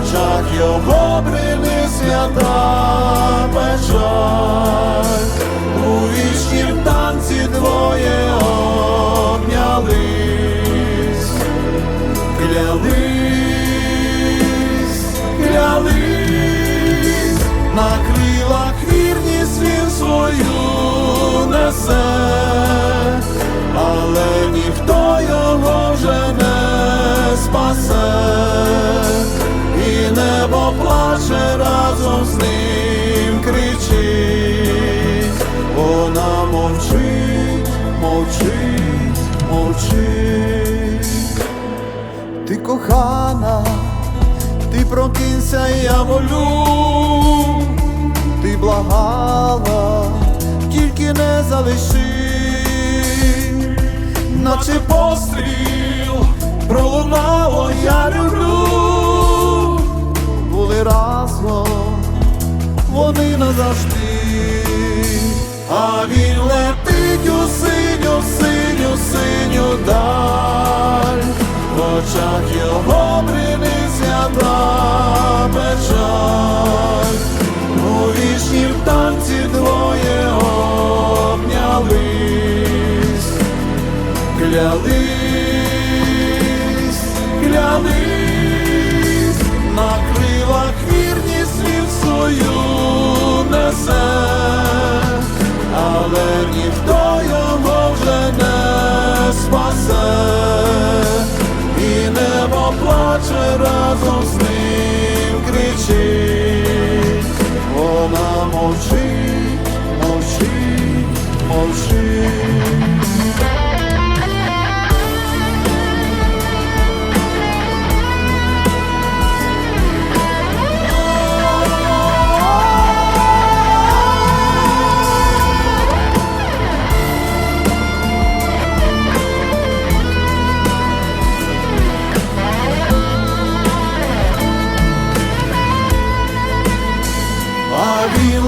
очах його свята печаль, у вічнім танці двоє обнялись, клялись, клялись, на крилах вірність він свою несе, але ніхто його вже не спасе, небо плаче разом з ним кричить, вона мовчить, мовчить, мовчить. Ти кохана, ти прокинься, я молю, ти благала, тільки не залиши, наче постріл пролунало, я люблю, вони назавжди, а він летить у синю, синю, синю даль, в очах його брине свята печаль, у вічнім танці двоє обнялись, клялись, плаче разом з ним кричить,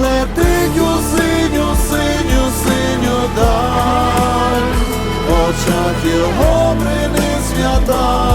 летить у синю, синю, синю даль, очах його брине свята